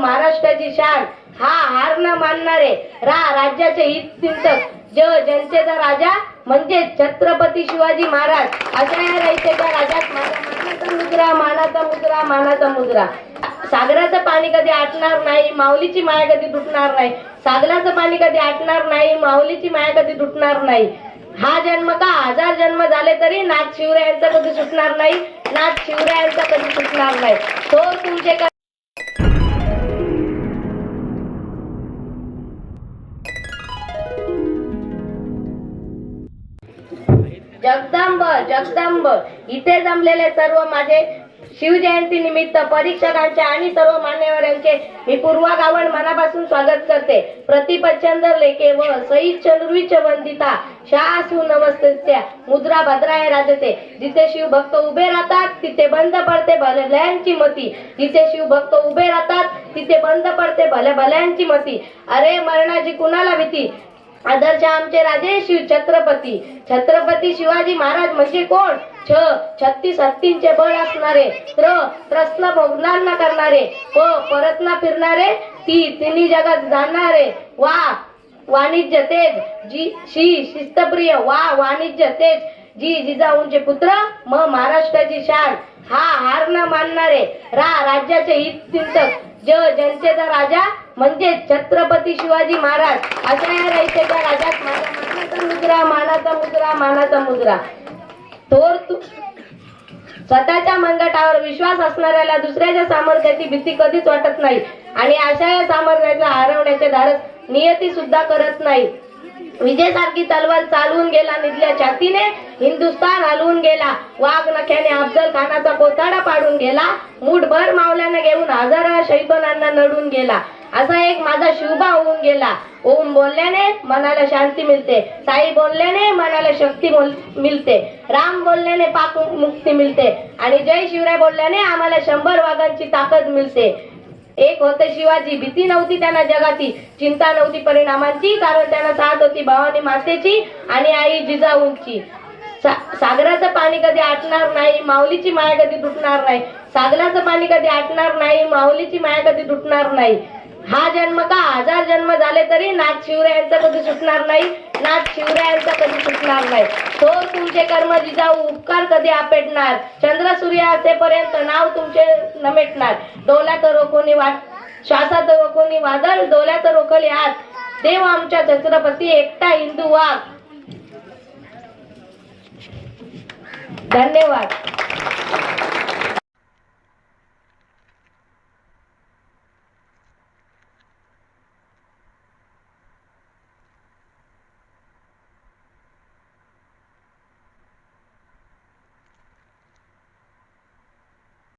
महाराष्ट्राची शान हा हार न मानणारे रा राज्याचे हित चिंतक ज जनतेचा राजा म्हणजे छत्रपती शिवाजी महाराज. अशा या रयतेच्या राजात मानाचा मुद्रा मानाचा मुद्रा मानाचा मुद्रा. सागराचं पाणी कधी आटणार नाही माऊलीची माया कधी तुटणार नाही. सागराचं पाणी कधी आटणार नाही माऊलीची माया कधी तुटणार नाही. हा जन्म का? हजार जन्म झाले तरी नाथ शिवरायांचा कधी सुटणार नाही नाथ शिवरायांचा कधी सुटणार नाही. तो तुमचे का जगदंब जगदंब. इथे जमलेले सर्व माझे शिवजयंती निमित्त परीक्षकांचे आणि सर्व मान्यवरांचे मी पूर्वा गावण मनापासून स्वागत करते. प्रतिपचंद लेखे व सई चंद्रुविच वंदिता शासू नमस्त्या मुद्रा भद्राय राजते. जिथे शिव भक्त उभे राहतात तिथे बंद पडते भले भल्यांची मती. जिथे शिव भक्त उभे राहतात तिथे बंद पडते भले भल्यांची मती. अरे मरणाची कुणाला भीती? आदर्श आमचे राजे शिव छत्रपती. छत्रपती शिवाजी महाराज म्हणजे कोण? छ छत्तीस हत्तींचे बळ असणारे. त्र त्रस्न भोगनार करणारे. प परत ना फिरणारे. ती तिन्ही जगात जाणारे. वा वाणिज्य तेज. जी शी शिस्तप्रिय. वा वाणिज्य तेज. जी जिजाऊंचे पुत्र. म महाराष्ट्राची शान. हा हार न मानणारे. रा राज्याचे हित चिंतक ज जनतेचा राजा. म्हणजे छत्रपती शिवाजी महाराज अशा या रयतेच्या राजात माझा मानाचा मुद्रा मानाचा मुद्रा मानाचा मुद्रा. थोर तू स्वतःच्या मनगटावर विश्वास असणाऱ्याला दुसऱ्याच्या सामर्थ्याची भीती कधीच वाटत नाही आणि अशा या सामर्थ्याला हरवण्याचे धाडस नियती सुद्धा करत नाही. विजेसारखी तलवार चालवून गेला निधल्या छातीने हिंदुस्थान हलवून गेला वाघ नख्याने अफजल खानाचा कोताडा पाडून गेला मूठभर मावल्याने घेऊन हजारा शैतानांना नडून गेला. असा एक माझा शिवबा होऊन गेला. ओम बोलल्याने मनाला शांती मिळते. साई बोलल्याने मनाला शक्ती बोल- मिळते. राम बोलल्याने पाक मुक्ती मिळते. आणि जय शिवराय बोलल्याने आम्हाला शंभर वाघांची ताकद मिळते. एक होते शिवाजी. भीती नव्हती त्यांना जगाची चिंता नव्हती परिणामांची कारण त्यांना साथ होती भावानी मातेची आणि आई जिजाऊंची. सा- सागराचं पाणी कधी आटणार नाही माऊलीची माया कधी तुटणार नाही. सागराचं पाणी कधी आटणार नाही माऊलीची माया कधी तुटणार नाही. हा जन्म का? हजार जन्म झाले तरी नाथ शिवरायांचा कधी सुटणार नाही. नाथ शिवरायांचा कधी सुटणार नाही. तो तुमचे कर्म जिजाऊ उपकार कधी आपेटणार? चंद्र सूर्य असेपर्यंत नाव तुमचे नमेटणार डोल्यात रोखोनी वा श्वासात रोखोनी वादळ डोल्यात रोखली आत देव आमच्या छत्रपती एकटा हिंदू वाघ. धन्यवाद.